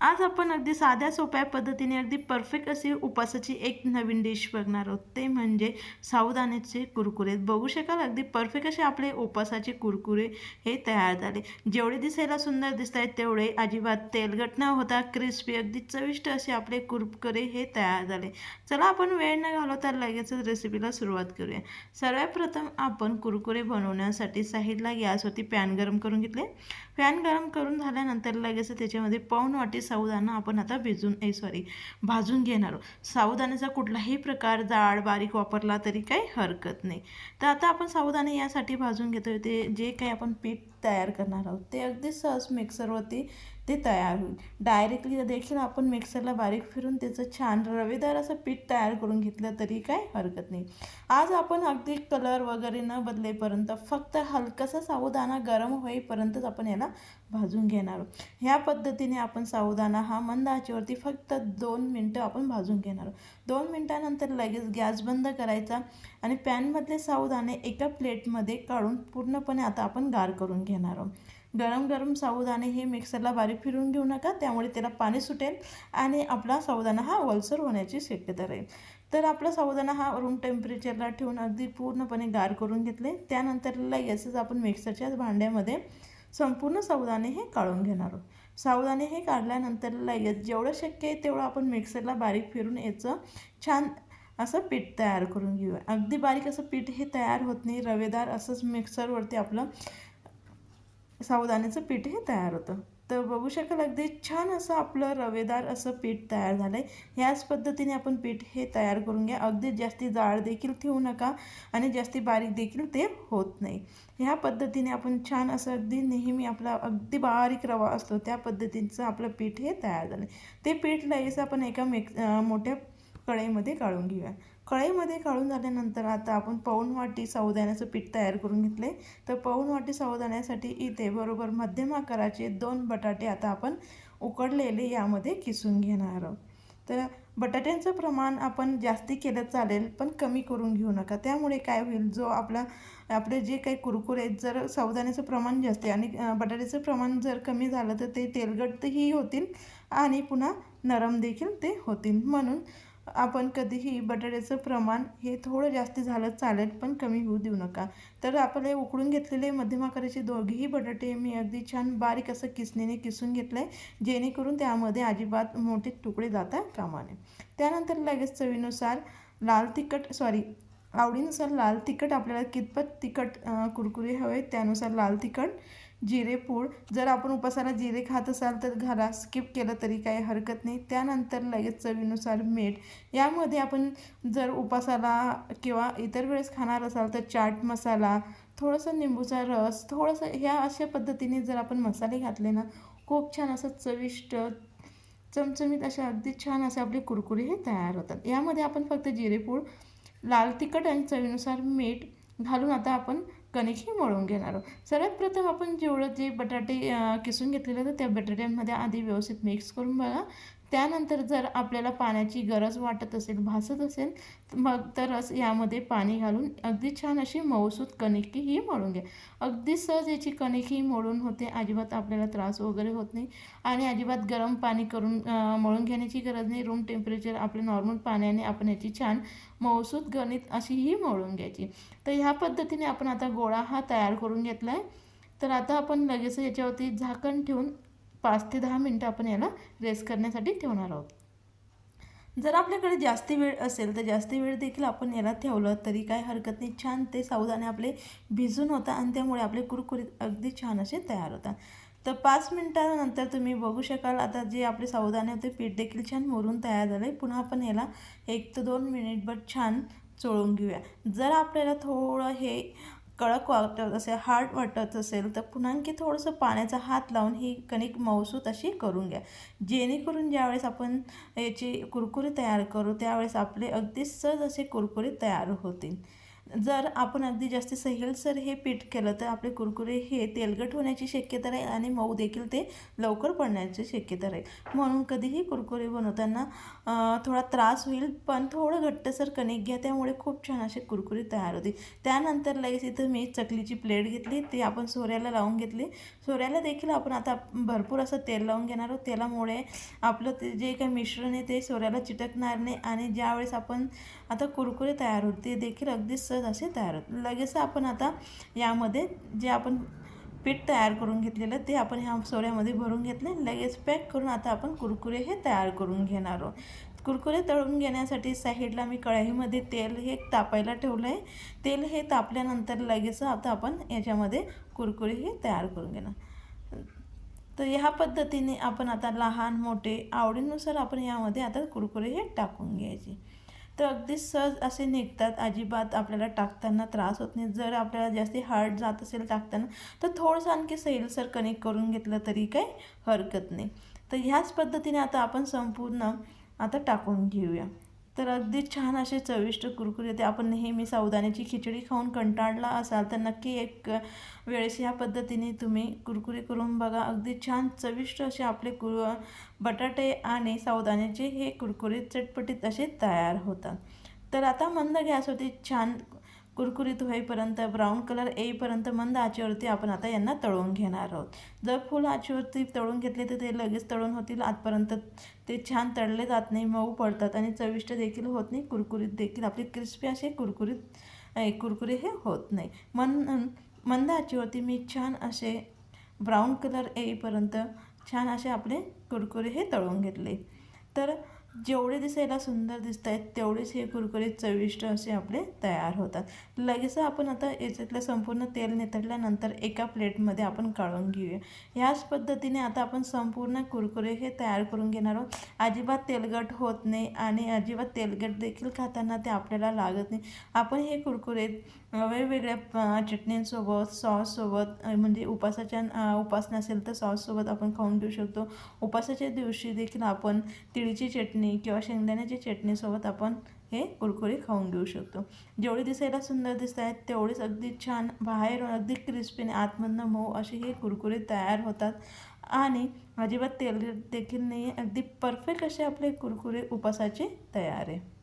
आज आपण अगदी साध्या सोप्या पद्धतीने अगदी परफेक्ट अशी उपासाची एक नवीन डिश बघणार आहोत. ते म्हणजे सावधानेचे कुरकुरे. बघू शकाल अगदी परफेक्ट असे आपले उपासाचे कुरकुरे हे तयार झाले. जेवढे दिसायला सुंदर दिसत आहेत तेवढे अजिबात तेलगट न होता क्रिस्पी अगदी चविष्ट असे आपले कुरकुरे हे तयार झाले. चला आपण वेळ न घालवता लगेचच रेसिपीला सुरुवात करूया. सर्वात प्रथम आपण कुरकुरे बनवण्यासाठी साईडला गॅसवरती पॅन गरम करून घेतले. पॅन गरम करून झाल्यानंतर लगेच त्याच्यामध्ये पाऊन वाटी साऊदाणा आपण आता भिजून ए सॉरी भाजून घेणार आहोत. कुठलाही प्रकार जाड बारीक वापरला तरी काही हरकत नाही. तर आता आपण साऊदाणे यासाठी भाजून घेतो ते जे काही आपण पीठ तयार करणार आहोत. ते अगदी सहज मिक्सरवरती ते तयार होईल. डायरेक्टली देखील आपण मिक्सरला बारीक फिरून त्याचं छान रवेदार असं पीठ तयार करून घेतलं तरी काय हरकत नाही. आज आपण अगदी कलर वगैरे न बदलेपर्यंत फक्त हलकासा साबुदाणा गरम होईपर्यंतच आपण याला भाजून घेणार आहोत. ह्या पद्धतीने आपण साबुदाणा हा मंद आचेवरती फक्त दोन मिनटं आपण भाजून घेणार आहोत. दोन मिनटानंतर लगेच गॅस बंद करायचा आणि पॅनमधले साबुदाणे एका प्लेटमध्ये काढून पूर्णपणे आता आपण गार करून घेणार आहोत. गरम गरम साबुदाणे हे मिक्सरला बारीक फिरून घेऊ नका त्यामुळे त्याला पाणी सुटेल आणि आपला साबुदाणा हा ओलसर होण्याची शक्यता राहील. तर आपला साबुदाणा हा रूम टेम्परेचरला ठेवून अगदी पूर्णपणे गार करून घेतले. त्यानंतर लगेचच आपण मिक्सरच्याच भांड्यामध्ये संपूर्ण साबुदाणे हे काढून घेणार आहोत. साबुदाणे हे काढल्यानंतर लगेच जेवढं शक्य आहे तेवढं आपण मिक्सरला बारीक फिरून याचं छान असं पीठ तयार करून घेऊया. अगदी बारीक असं पीठ हे तयार होत नाही. रवेदार असंच मिक्सरवरती आपलं साबुदाण्याचं पीठ हे तयार होतं. तर बघू शकाल अगदी छान असं आपलं रवेदार असं पीठ तयार झालं आहे ह्याच पद्धतीने आपण पीठ हे तयार करून घ्या. अगदी जास्ती जाळ देखील ठेवू नका आणि जास्ती बारीक देखील ते होत नाही. ह्या पद्धतीने आपण छान असं अगदी नेहमी आपला अगदी बारीक रवा असतो त्या पद्धतीचं आपलं पीठ हे तयार झालं ते पीठ लगेच आपण एका मिक्स मोठ्या कढईमध्ये काढून घेऊया. कढईमध्ये काढून झाल्यानंतर आता आपण पाऊण वाटी सावदाण्याचं पीठ तयार करून घेतले. तर पाऊण वाटी सावदाण्यासाठी इथे बरोबर मध्यम आकाराचे दोन बटाटे आता आपण उकडलेले यामध्ये किसून घेणार आहोत. तर बटाट्यांचं प्रमाण आपण जास्ती केलं चालेल पण कमी करून घेऊ नका. त्यामुळे काय होईल जो आपला आपले जे काही कुरकुरे आहेत जर सावधानाचं प्रमाण जास्त आहे आणि बटाट्याचं प्रमाण जर कमी झालं तर ते तेलगटही होतील आणि पुन्हा नरम देखील ते होतील. म्हणून आपण कधीही बटाट्याचं प्रमाण हे थोडं जास्त झालं चालेल पण कमी होऊ देऊ नका. तर आपले उकडून घेतलेले मध्यम आकाराचे दोघेही बटाटे मी अगदी छान बारीक असं किसणीने किसून घेतलं आहे जेणेकरून त्यामध्ये अजिबात मोठे तुकडे जाता कामाने त्यानंतर लगेच चवीनुसार लाल तिखट सॉरी आवडीनुसार लाल तिखट आपल्याला कितपत तिखट कुरकुरे हवे त्यानुसार लाल तिखट जिरेपूड जर आपण उपासाला जिरे खात असाल तर घरा स्किप केलं तरी काही हरकत नाही. त्यानंतर लगेच चवीनुसार मीठ. यामध्ये आपण जर उपासाला किंवा इतर वेळेस खाणार असाल तर चाट मसाला थोडंसं निंबूचा रस थोडंसं ह्या अशा पद्धतीने जर आपण मसाले घातले ना खूप छान असं चविष्ट चमचमीत अशा अगदी छान असे आपले कुरकुरे हे तयार होतात. यामध्ये आपण फक्त जिरेपूड लाल तिखट आणि चवीनुसार मीठ घालून आता आपण कणिकही मळून घेणार आहोत. सर्वात प्रथम आपण जेवढं जे बटाटे किसून घेतलेले तर त्या बटाट्यांमध्ये आधी व्यवस्थित मिक्स करून बघा. त्यानंतर जर आपल्याला पाण्याची गरज वाटत असेल भासत असेल मग तरच यामध्ये पाणी घालून अगदी छान अशी मऊसूत कणिकी ही मळून घ्या. अगदी सहज याची कणिक ही मळून होते अजिबात आपल्याला त्रास वगैरे होत नाही. आणि अजिबात गरम पाणी करून मळून घेण्याची गरज नाही. रूम टेम्परेचर आपल्या नॉर्मल पाण्याने आपण याची छान मऊसूत गणित अशी ही मळून घ्यायची. तर ह्या पद्धतीने आपण आता गोळा हा तयार करून घेतला आहे तर आता आपण लगेच याच्यावरती झाकण ठेवून पाच ते दहा मिनटं आपण याला रेस्ट करण्यासाठी ठेवणार आहोत. जर आपल्याकडे जास्ती वेळ असेल तर जास्ती वेळ देखील आपण याला ठेवलं तरी काय हरकत नाही. छान ते सावधाने आपले भिजून होतात आणि त्यामुळे आपले कुरकुरीत अगदी छान असे तयार होतात. तर पाच मिनटानंतर तुम्ही बघू शकाल आता जे आपले सावधाने होते पीठ देखील छान मोरून तयार झालं. आहे पुन्हा आपण याला एक ते दोन मिनिटभर छान चोळून घेऊया. जर आपल्याला थोडं हे कडक वाटत असेल हार्ड वाटत असेल तर पुन्हा आणखी थोडंसं पाण्याचा हात लावून ही कणिक मऊसूत अशी करून घ्या. जेणेकरून ज्यावेळेस आपण याची कुरकुरी तयार करू त्यावेळेस आपले अगदी सहज असे कुरकुरी तयार होतील. जर आपण अगदी जास्त सैलसर हे पीठ केलं तर आपले कुरकुरे हे तेलकट होण्याची शक्यता राहील आणि मऊ देखील ते लवकर पडण्याची शक्यता राहील. म्हणून कधीही कुरकुरे बनवताना थोडा त्रास होईल पण थोडं घट्टसर कणिक घ्या त्यामुळे खूप छान असे कुरकुरे तयार होते त्यानंतर लगेच इथं मी चकलीची प्लेट घेतली ती आपण सोऱ्याला लावून घेतली. सोऱ्याला देखील आपण आता भरपूर असं तेल लावून घेणार आहोत. तेलामुळे आपलं ते जे काही मिश्रण आहे ते सोऱ्याला चिटकणार नाही आणि ज्यावेळेस आपण आता कुरकुरे तयार होते ते देखील अगदी सहज असे तयार होतात लगेच आपण आता यामध्ये जे आपण पीठ तयार करून घेतलेलं ते आपण ह्या सोऱ्यामध्ये भरून घेतले. लगेच पॅक करून आता आपण कुरकुरे हे तयार करून घेणार आहोत. कुरकुरे तळून घेण्यासाठी साईडला मी कढईमध्ये तेल हे तापायला ठेवलं आहे. तेल हे तापल्यानंतर लगेच आता आपण याच्यामध्ये कुरकुरे हे तयार करून घेणार. तर ह्या पद्धतीने आपण आता लहान मोठे आवडीनुसार आपण यामध्ये आता कुरकुरे हे टाकून घ्यायचे. तर अगदी सहज असे निघतात. अजिबात आपल्याला टाकताना त्रास होत नाही. जर आपल्याला जास्ती हार्ड जात असेल टाकताना तर थोडंसं आणखी सैलसर कनेक्ट करून घेतलं तरी काही हरकत नाही. तर ह्याच पद्धतीने आता आपण संपूर्ण आता टाकून घेऊया. तर अगदी छान असे चविष्ट कुरकुरे येते आपण नेहमी सावधानीची खिचडी खाऊन कंटाळला असाल तर नक्की एक वेळेस ह्या पद्धतीने तुम्ही कुरकुरे करून बघा. अगदी छान चविष्ट असे आपले कुर बटाटे आणि सावधानाचे हे कुरकुरे चटपटीत असे तयार होतात. तर आता मंद गॅसवरती छान कुरकुरीत होईपर्यंत ब्राऊन कलर येईपर्यंत मंद आचेवरती आपण आता यांना तळून घेणार आहोत. जर फुल आचेवरती तळून घेतले तर ते लगेच तळून होतील. आजपर्यंत ते छान तळले जात नाही मऊ पडतात आणि चविष्ट देखील होत नाही. कुरकुरीत देखील आपले क्रिस्पी असे कुरकुरीत कुरकुरे हे होत नाही. मन मंद आचेवरती मी छान असे ब्राऊन कलर येईपर्यंत छान असे आपले कुरकुरे हे तळून घेतले. तर जेवढे दिसायला सुंदर दिसत आहेत तेवढेच हे कुरकुरीत चविष्ट असे आपले तयार होतात. लगेच आपण आता याच्यातलं संपूर्ण तेल नितळल्यानंतर एका प्लेटमध्ये आपण काढून घेऊया. ह्याच पद्धतीने आता आपण संपूर्ण कुरकुरे हे तयार करून घेणार आहोत. अजिबात तेलगट होत नाही आणि अजिबात तेलगट देखील खाताना ते आपल्याला लागत नाही. आपण हे कुरकुरे वेगवेगळ्या चटणींसोबत सॉससोबत म्हणजे उपासाच्या उपासना असेल तर सॉससोबत आपण खाऊन घेऊ शकतो. उपासाच्या दिवशी देखील आपण तिळीची चटणी चटणी किंवा शेंगदाण्याची चटणीसोबत आपण हे कुरकुरे खाऊन घेऊ शकतो. जेवढे दिसायला सुंदर दिसत आहेत तेवढेच अगदी छान बाहेर अगदी क्रिस्पीने आतमधनं मऊ असे हे कुरकुरे तयार होतात. आणि अजिबात तेल देखील नाही अगदी परफेक्ट असे आपले कुरकुरे उपासाचे तयार. आहे